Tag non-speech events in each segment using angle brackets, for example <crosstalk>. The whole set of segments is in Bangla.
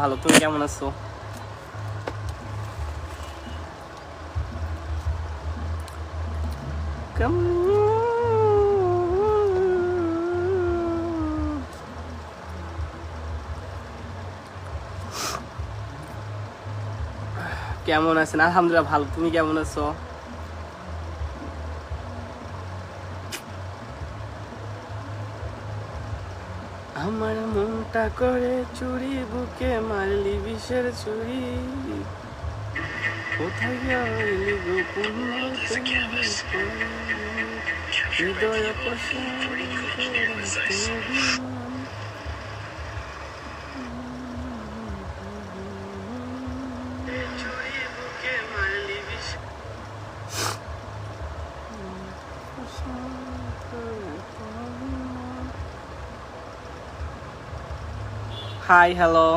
ভালো তুমি কেমন আছো? কেমন? আছেন? আলহামদুলিল্লাহ ভালো তুমি কেমন আছো আমার মনটা করে চুরি বুকে মারলি বিষের চুরি কোথায় হৃদয় প্রশান্ত হাই হ্যালো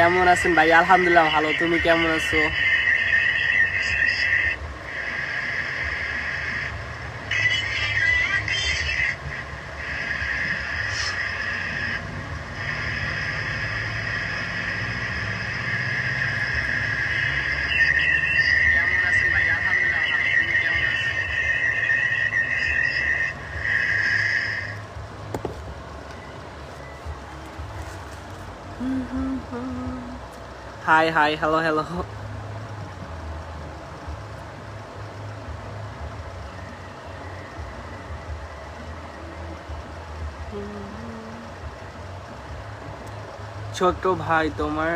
কেমন আছেন ভাই? আলহামদুলিল্লাহ ভালো। তুমি কেমন আছো? হাই হাই হ্যালো হ্যালো ছোট ভাই তোমার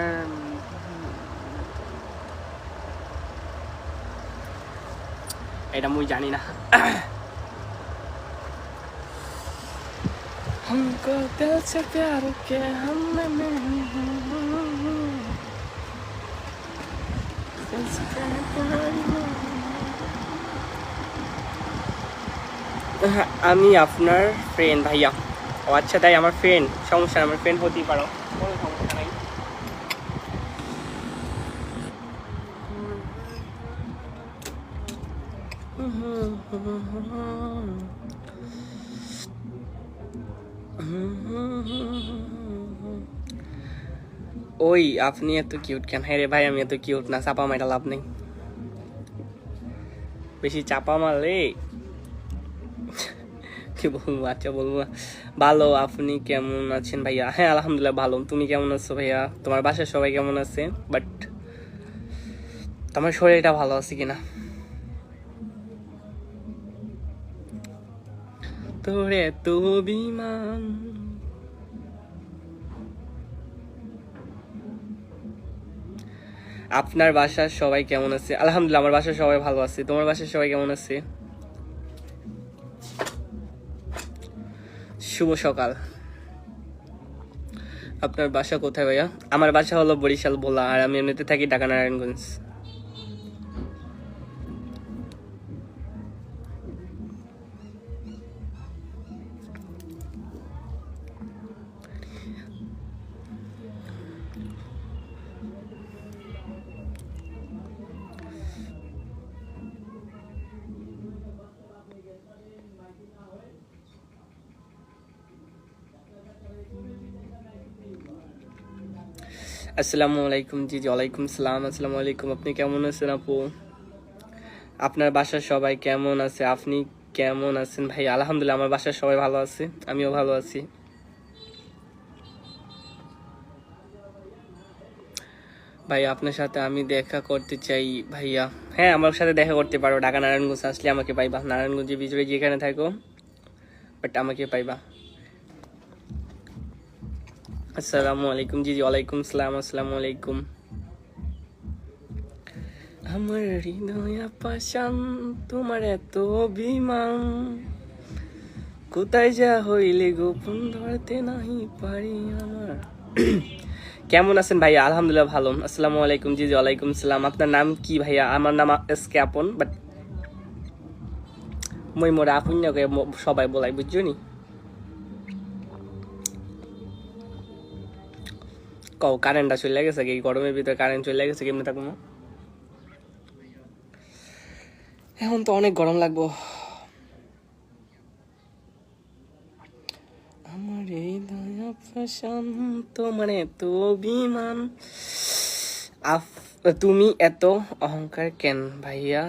এটা মুই জানি না हमको दिल से प्यार के हमने नहीं আমি আপনার ফ্রেন্ড ভাইয়া। ও আচ্ছা তাই আমার ফ্রেন্ড সমস্যা আমার ফ্রেন্ড হতেই পারো। কোনো সমস্যা নাই। ওই, আপনি এত কিউট কেন? হ্যাঁ রে ভাই, আমি এত কিউট না, চাপা মাইটা লাভ নেই। বেশি চাপা মারলে? কি বলব আচ্ছা বলব। ভালো, আপনি কেমন আছেন ভাইয়া? হ্যাঁ আলহামদুলিল্লাহ ভালো। তুমি কেমন আছো ভাইয়া? তোমার বাসায় সবাই কেমন আছে? বাট তোমার শরীরটা ভালো আছে কিনা? তোর এত বিমান আপনার বাসার সবাই কেমন আছে? আলহামদুলিল্লাহ, আমার বাসার সবাই ভালো আছে। তোমার বাসার সবাই কেমন আছে? শুভ সকাল। আপনার বাসা কোথায় ভাইয়া? আমার বাসা হলো বরিশাল, ভোলা, আর আমি এমনিতে থাকি ঢাকা, নারায়ণগঞ্জ। আসসালামু আলাইকুম জি জি ওয়ালাইকুম সালাম, আসসালামু আলাইকুম। আপনি কেমন আছেন আপু? আপনার বাসার সবাই কেমন আছে? আপনি কেমন আছেন? ভাই, আলহামদুলিল্লাহ, আমার বাসার সবাই ভালো আছে, আমিও ভালো আছি। ভাই, আপনার সাথে আমি দেখা করতে চাই, ভাইয়া। হ্যাঁ আমার সাথে দেখা করতে পারো ঢাকা নারায়ণগঞ্জ আসলে আমাকে পাইবা, নারায়ণগঞ্জের ভিতরে যেখানে থাকো বাট আমাকে পাইবা। আসসালামু আলাইকুম জি জি ওয়ালাইকুম সালাম, আসসালামু আলাইকুম। আমার হৃদয় পাশান তোমার এত অভিমান। কোথায় যা হইলে গোপন ধরতে নাহি পারি আমার। <coughs> কেমন আছেন ভাইয়া? আলহামদুলিল্লাহ ভালো। আসসালামু আলাইকুম জি জি ওয়ালাইকুম সালাম। আপনার নাম কি ভাইয়া? আমার নাম এস কে আপন বাট মই মোরে আপন সবাই বলাই, বুঝছ নি? কারেন্টটা চলে গেছে কি? গরমের ভিতরে কারেন্ট চলে গেছে কেমনে থাকব এখন তো অনেক গরম লাগবো। আমার এই প্রশান্ত মানে তো বিমান আফ, তুমি এত অহংকার কেন ভাইয়া?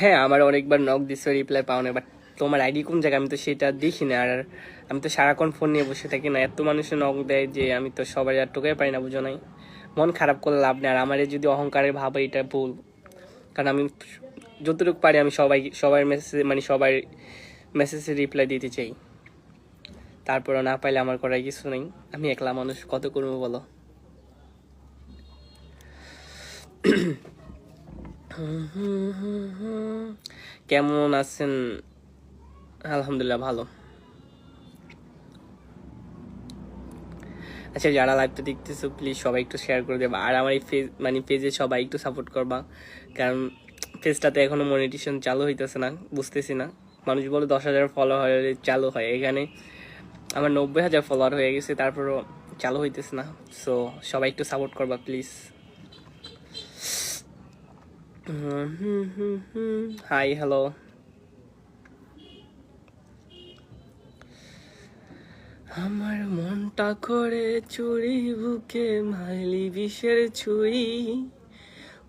হ্যাঁ আমার অনেকবার নক দিছে রিপ্লাই পাও না বাট তোমার আইডি কোন জায়গায়? আমি তো সেটা দেখি না, আর আমি তো সারাক্ষণ ফোন নিয়ে বসে থাকি না। এত মানুষের নক দেয় যে আমি তো সবাই আর টোকাই পারি না, বুঝো নাই? মন খারাপ করলে লাভ নেই, আর আমার যদি অহংকারের ভাব, এটা ভুল। কারণ আমি যতটুকু পারি, আমি সবাই, সবার মেসেজ মানে সবার মেসেজে রিপ্লাই দিতে চাই। তারপরে না পাইলে আমার করার কিছু নেই। আমি একলা মানুষ, কত করব বলো? কেমন আছেন? আলহামদুলিল্লাহ, ভালো। আচ্ছা যারা লাইভটা দেখতেছো প্লিজ সবাই একটু শেয়ার করে দেবা। আর আমার এই ফেজ মানে পেজে সবাই একটু সাপোর্ট করবা। কারণ পেজটাতে এখনও মনিটেশন চালু হইতেছে না, বুঝতেছি না। মানুষ বলে দশ হাজার ফলো হয় চালু হয়। এখানে আমার নব্বই হাজার ফলোয়ার হয়ে গেছে, তারপরও চালু হইতেছে না। সো সবাই একটু সাপোর্ট করবা প্লিজ হাই হ্যালো আমার মনটা করে চুরি, বুকে মাইলি বিষের ছুরি।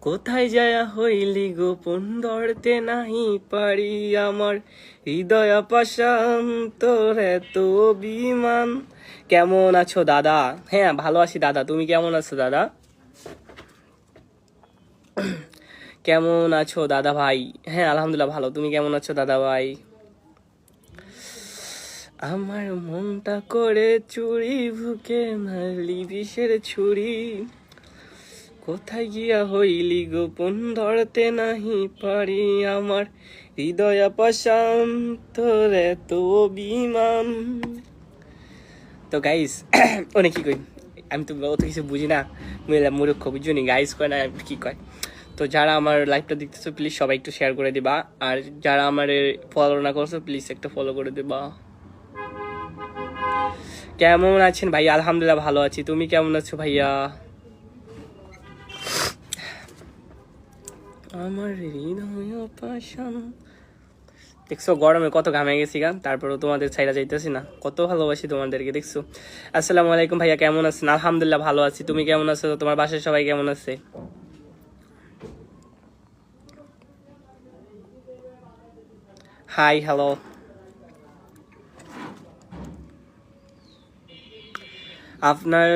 কোথায় যায়া হইলি গোপন ধরতে নাহি পারি আমার? হৃদয় পাশান তোর এত বিমান কেমন আছো দাদা? হ্যাঁ ভালো আছি দাদা। তুমি কেমন আছো দাদা? কেমন আছো দাদা ভাই? হ্যাঁ আলহামদুলিল্লাহ ভালো। তুমি কেমন আছো দাদা ভাই? আমার মনটা করে চুরি, বুকে মারলি বিষের ছুরি। কোথায় গিয়া হইলি গোপন ধরতে নাহি পারি আমার হৃদয় পাশান তোর এত বিমান তো গাইস <clears throat> অনেক কি কই? আমি তো অত কিছু বুঝি না। মূর্খ বুঝুনি গাইস কয় না কি কয়? তো যারা আমার লাইভটা দেখতেছো প্লিজ সবাই একটু শেয়ার করে দিবা। আর যারা আমার ফলো না করছ প্লিজ একটা ফলো করে দিবা। কেমন আছেন ভাই আলহামদুলিল্লাহ ভালো আছি। তুমি কেমন আছো ভাইয়া? আমার দেখছ, গরমে কত ঘামে গেছি গা, তারপরেও তোমাদের ছাইরা যাইতেছি না। কত ভালোবাসি তোমাদেরকে, দেখছ? আসসালামু আলাইকুম ভাইয়া, কেমন আছেন? আলহামদুলিল্লাহ ভালো আছি। তুমি কেমন আছো? তোমার বাসায় সবাই কেমন আছে? হাই হ্যালো আপনার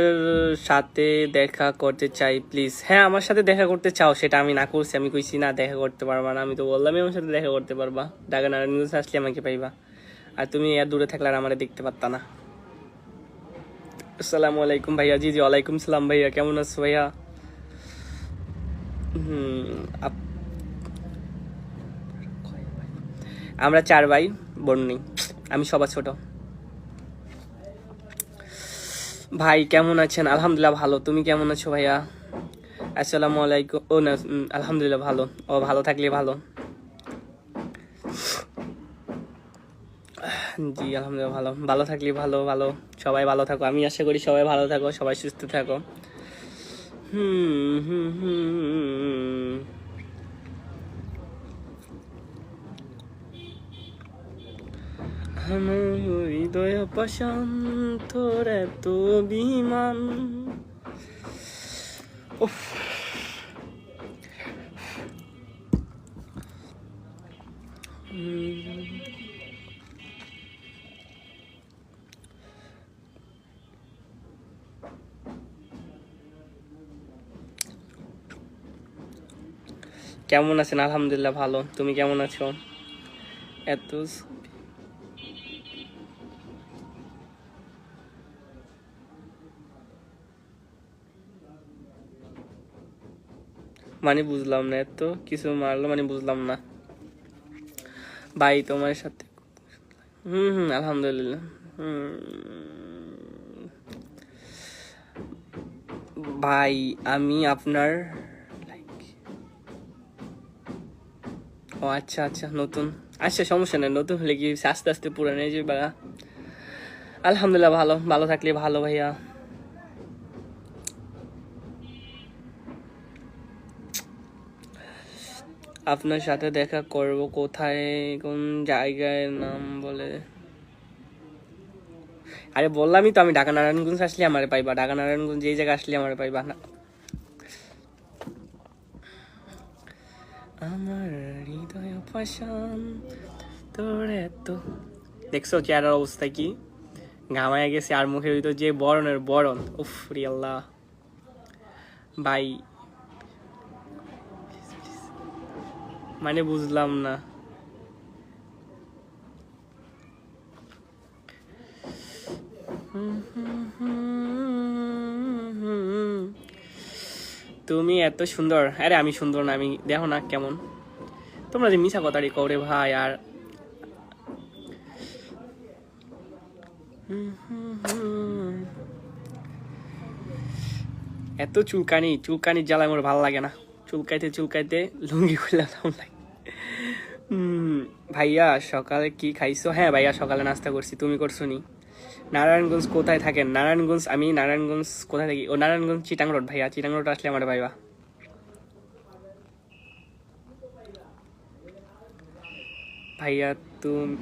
সাথে দেখা করতে চাই প্লিজ হ্যাঁ আমার সাথে দেখা করতে চাও, সেটা আমি না করছি, আমি কইছি না, দেখা করতে পারবা না, আমি তো বললামই আমার সাথে দেখা করতে পারবা। ঢাকা নিউজ আসলে আমাকে পাইবা। আর তুমি এর দূরে থাকলে আর আমার দেখতে পারতা না। আসসালামু আলাইকুম ভাইয়া, জি জি, ওয়ালাইকুম সালাম ভাইয়া, কেমন আছো ভাইয়া? হুম আপ- আমরা চার ভাই, বোন নেই। আমি সবার ছোট। ভাই, কেমন আছেন? আলহামদুলিল্লাহ ভালো। তুমি কেমন আছো ভাইয়া? আসসালামু আলাইকুম। ও, না আলহামদুলিল্লাহ ভালো। ও, ভালো থাকলে ভালো। জি, আলহামদুলিল্লাহ ভালো। ভালো থাকলে ভালো ভালো। সবাই ভালো থাকো। আমি আশা করি সবাই ভালো থাকো, সবাই সুস্থ থাকো। হুম হুম হুম। আমার হৃদয় প্রশান্ত এত বিমান। কেমন আছেন? আলহামদুলিল্লাহ ভালো। তুমি কেমন আছো? এত মানে বুঝলাম না, এত কিছু মারলো মানে বুঝলাম না ভাই, তোমার সাথে হুম হুম, আলহামদুলিল্লাহ হুম। ভাই, আমি আপনার ও আচ্ছা আচ্ছা নতুন আচ্ছা সমস্যা নেই, নতুন হলে কি? আস্তে আস্তে পুরানো যে বা আলহামদুলিল্লাহ, ভালো ভালো থাকলে ভালো ভাইয়া আপনার সাথে দেখা করব, কোথায়, কোন জায়গায়, নাম বলে। আরে বললামই তো আমি ঢাকা নারায়ণগঞ্জ আসলে আমার পাইবা ঢাকা নারায়ণগঞ্জ যেই জায়গায় আসলে আমার পাইবা না। আমার হৃদয় পাশান তোর এত। দেখছ চেহারার অবস্থা কি? ঘামায় গেছে আর মুখের ভিতর যে বরণের বরণ, উফ, রি আল্লাহ। মানে বুঝলাম না। তুমি এত সুন্দর। আরে আমি সুন্দর না, আমি দেখো না কেমন। তোমরা যে মিশা কথাটি করে ভাই, আর এত চুলকানি চুলকানি জ্বালায় আমার ভালো লাগে না। চুলকাইতে চুলকাইতে লুঙ্গি খুলে হুম, ভাইয়া সকালে কি খাইছো? হ্যাঁ ভাইয়া সকালে নাস্তা করছি। তুমি করছ নি? নারায়ণগঞ্জ কোথায় থাকেন? নারায়ণগঞ্জ আমি নারায়ণগঞ্জ কোথায় থাকি? ও নারায়ণগঞ্জ চিটাং রোড ভাইয়া চিটাং রোড আসলে আমার ভাইবা। ভাইয়া তুমি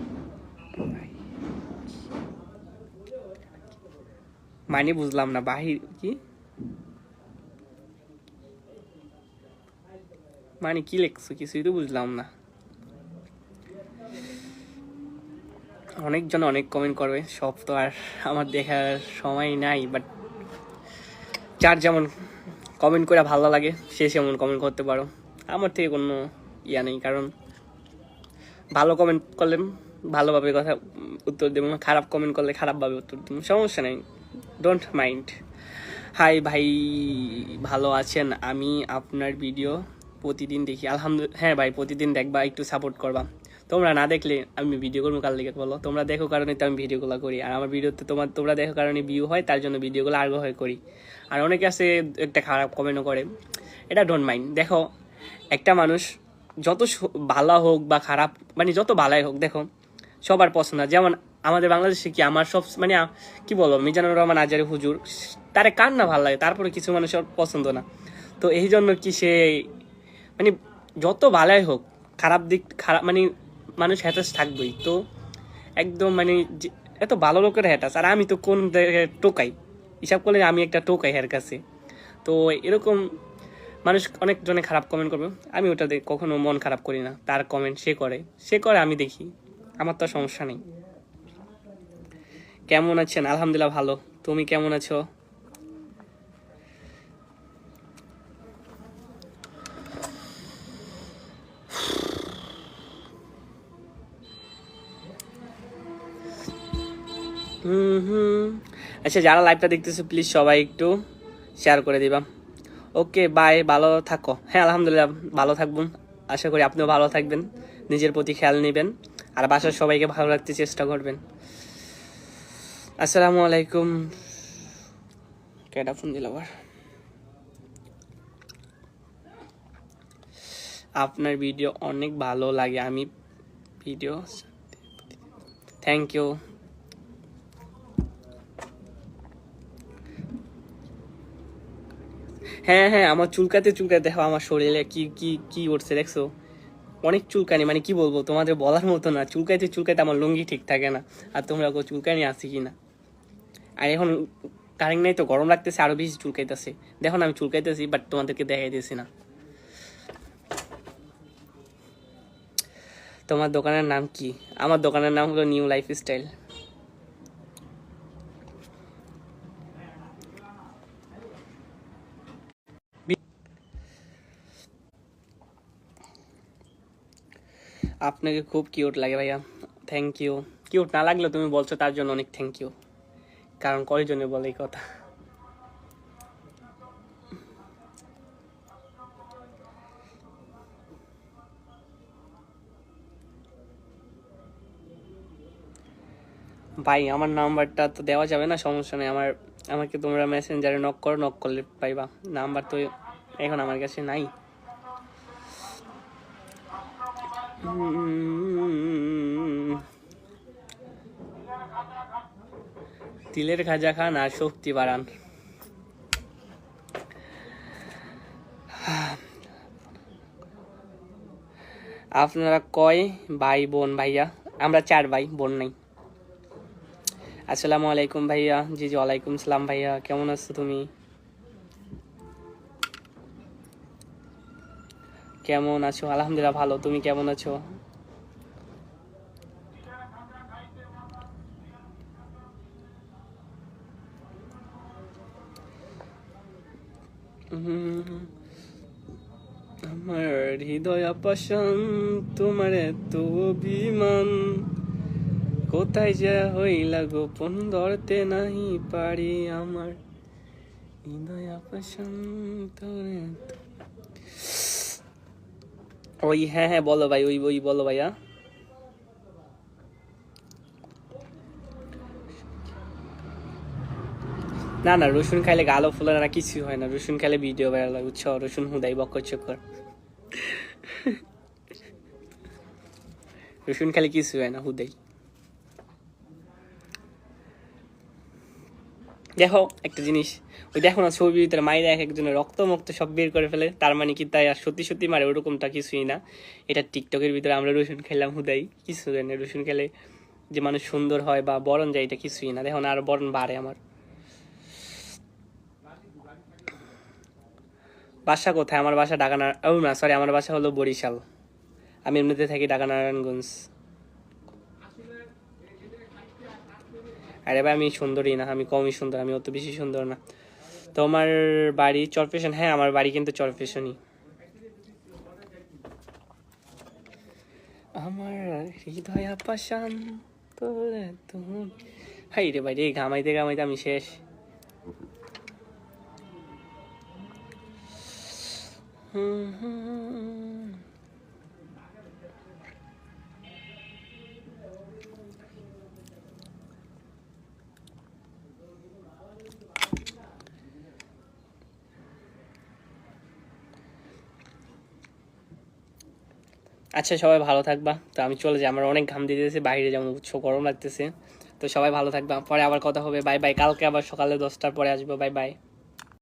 মানে বুঝলাম না বাহির কি? মানে কি লেখছো? কিছুই তো বুঝলাম না। অনেকজন অনেক কমেন্ট করবে, সব তো আর আমার দেখার সময় নাই বাট যার যেমন কমেন্ট করে ভালো লাগে, সে সেমন কমেন্ট করতে পারো। আমার থেকে কোনো ইয়া নেই, কারণ ভালো কমেন্ট করলে ভালোভাবে কথা উত্তর দেবো খারাপ কমেন্ট করলে খারাপভাবে উত্তর দেবো সমস্যা নেই। ডোন্ট মাইন্ড হাই ভাই, ভালো আছেন? আমি আপনার ভিডিও প্রতিদিন দেখি। আলহামদুলিল্লাহ হ্যাঁ ভাই, প্রতিদিন দেখবা, একটু সাপোর্ট করবা। তোমরা না দেখলে আমি ভিডিও করব কার লিখে বলো? তোমরা দেখো কারণে তো আমি ভিডিওগুলো করি। আর আমার ভিডিওতে তোমার, তোমরা দেখো কারণে ভিউ হয়, তার জন্য ভিডিওগুলো আগ্রহ হয়ে করি। আর অনেকে আছে, একটা খারাপ কমেন্টও করে। এটা ডোন্ট মাইন্ড দেখো, একটা মানুষ যত ভালো হোক বা খারাপ মানে যত ভালাই হোক, দেখো, সবার পছন্দ। যেমন আমাদের বাংলাদেশে কি আমার সব মানে কি বলো মিজানুর রহমান আজারি হুজুর, তারে কার না ভালো লাগে? তারপরে কিছু মানুষের পছন্দ না। তো এই জন্য কি সে মানে যত ভালাই হোক, খারাপ দিক, খারাপ মানে মানুষ হ্যাটাস থাকবেই। তো একদম মানে এত ভালো লোকের হ্যাটাস। আর আমি তো কোন টোকাই। হিসাব করলে আমি একটা টোকাই এর কাছে। তো এরকম মানুষ অনেক জনে খারাপ কমেন্ট করবে। আমি ওটাতে কখনো মন খারাপ করি না। তার কমেন্ট সে করে। সে করে, আমি দেখি। আমার তো সমস্যা নেই। কেমন আছেন? আলহামদুলিল্লাহ ভালো। তুমি কেমন আছো? হুম আচ্ছা যারা লাইভটা দেখতেছো প্লিজ সবাই একটু শেয়ার করে দিবা। ওকে বাই ভালো থাকো। হ্যাঁ আলহামদুলিল্লাহ, ভালো থাকবেন। আশা করি আপনিও ভালো থাকবেন, নিজের প্রতি খেয়াল নেবেন, আর বাসার সবাইকে ভালো রাখতে চেষ্টা করবেন। আসসালামু আলাইকুম। কেডা ফোন দিল আবার? আপনার ভিডিও অনেক ভালো লাগে, আমি ভিডিও থ্যাংক ইউ হ্যাঁ হ্যাঁ আমার চুলকাতে চুলকাতে দেখো আমার শরীরে কি কি কি উঠছে, দেখছ? অনেক চুলকানি মানে কি বলব, তোমাদের বলার মতো না। চুলকাইতে চুলকাইতে আমার লুঙ্গি ঠিক থাকে না। আর তোমরা চুলকানি আসি কি না আর এখন কারেন্ট নাই তো, গরম লাগতেছে, আরও বেশি চুলকাইতেছে। দেখো না, আমি চুলকাইতেছি বাট তোমাদেরকে দেখাইতেছি না। তোমার দোকানের নাম কি? আমার দোকানের নাম হলো নিউ লাইফ স্টাইল আপনাকে খুব কিউট লাগে ভাইয়া। থ্যাংক ইউ কিউট না লাগলেও তুমি বলছো তার জন্য অনেক থ্যাংক ইউ কারণ কয়জনে বলে এই কথা। ভাই, আমার নাম্বারটা তো দেওয়া যাবে না, সমস্যা নেই। আমার, আমাকে তোমরা মেসেঞ্জারে নক করো নক করলে পাইবা। নাম্বার তো এখন আমার কাছে নাই। তিলের খাজা খান আর শক্তি বাড়ান। আপনারা কয় ভাই বোন ভাইয়া? আমরা চার ভাই, বোন নাই। আসসালামু আলাইকুম ভাইয়া, জি জি, ওয়ালাইকুম সালাম ভাইয়া, কেমন আছো তুমি? কেমন আছো? আলহামদুলিল্লাহ ভালো। তুমি কেমন আছো? আমার হৃদয় পাশান তোমার এত অভিমান। কোথায় যা হইলা গোপন ধরতে নাহি পারি আমার। হৃদয় পাশান তোর এত ওই হ্যাঁ হ্যাঁ বলো ভাই, ওই ওই বলো ভাইয়া। না না, রসুন খাইলে গালো ফুলে না কিছু হয় না। রসুন খাইলে ভিডিও ভাইরাল হয়, বুঝছ? রসুন হুদাই, বকর চক্কর রসুন খাইলে কিছু হয় না, হুদাই। দেখো, একটা জিনিস। ওই দেখো না ছবির ভিতরে মায়ের এক একজনের রক্ত মুক্ত সব বের করে ফেলে, তার মানে কি তাই আর সত্যি সত্যি মারে ওরকমটা কিছুই না। এটা টিকটকের ভিতরে আমরা রসুন খেলাম, হুদাই। কিছু জানি রসুন খেলে যে মানুষ সুন্দর হয় বা বরণ যায়, এটা কিছুই না। দেখো না, আর বরণ বাড়ে আমার। বাসা কোথায়? আমার বাসা ঢাকা না ও না সরি আমার বাসা হলো বরিশাল। আমি এমনিতে থাকি ঢাকা নারায়ণগঞ্জ। আরে ভাই, আমি সুন্দরই না, আমি কমই সুন্দর, আমি অত বেশি সুন্দর না। তোমার বাড়ি চরপেশন হ্যাঁ আমার বাড়ি কিন্তু চরপেশনই আমার হৃদয় পাশান তোরে তুমি। হাই রে ভাই রে, ঘামাইতে ঘামাইতে আমি শেষ। হুম হুম। আচ্ছা সবাই ভালো থাকবা। তো আমি চলে যাই, আমার অনেক ঘাম দিতেছে, বাইরে যেমন উচ্চ গরম লাগতেছে। তো সবাই ভালো থাকবা, পরে আবার কথা হবে, বাই বাই, কালকে আবার সকালে দশটার পরে আসব, বাই বাই।